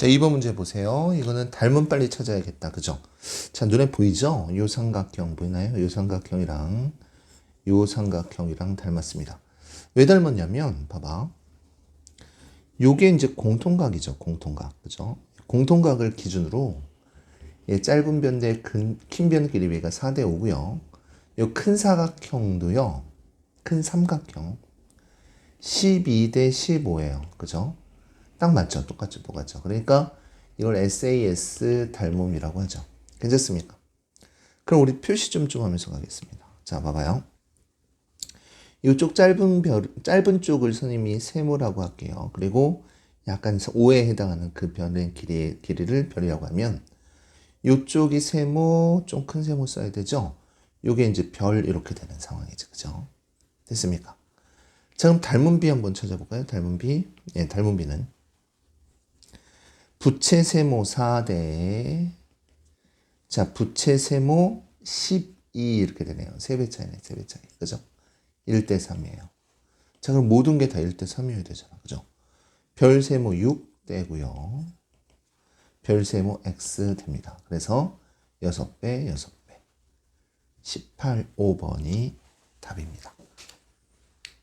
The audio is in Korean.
자, 2번 문제 보세요. 이거는 닮은 빨리 찾아야겠다. 그죠? 자, 눈에 보이죠? 요 삼각형 보이나요? 요 삼각형이랑 요 삼각형이랑 닮았습니다. 왜 닮았냐면 봐봐. 요게 이제 공통각이죠. 공통각. 그죠? 공통각을 기준으로 예, 짧은 변 대 긴 변 길이가 4대 5고요. 요 큰 사각형도요. 큰 삼각형 12대 15예요. 그죠? 딱 맞죠? 똑같죠? 똑같죠? 그러니까 이걸 SAS 닮음이라고 하죠. 괜찮습니까? 그럼 우리 표시 좀 좀 하면서 가겠습니다. 자, 봐봐요. 이쪽 짧은 별, 짧은 쪽을 선생님이 세모라고 할게요. 그리고 약간 5에 해당하는 그 변의 길이, 길이를 별이라고 하면 이쪽이 세모, 좀 큰 세모 써야 되죠? 요게 이제 별 이렇게 되는 상황이죠. 그죠? 됐습니까? 자, 그럼 닮은 비 한번 찾아볼까요? 닮은 비. 예, 닮은 비는 부채 세모 4대 자, 부채 세모 12 이렇게 되네요. 3배 차이네. 3배 차이. 그죠? 1대 3이에요. 자, 그럼 모든 게 다 1대 3이어야 되잖아. 그죠? 별 세모 6 떼고요. 별 세모 x 됩니다. 그래서 6배, 6배. 18, 5번이 답입니다.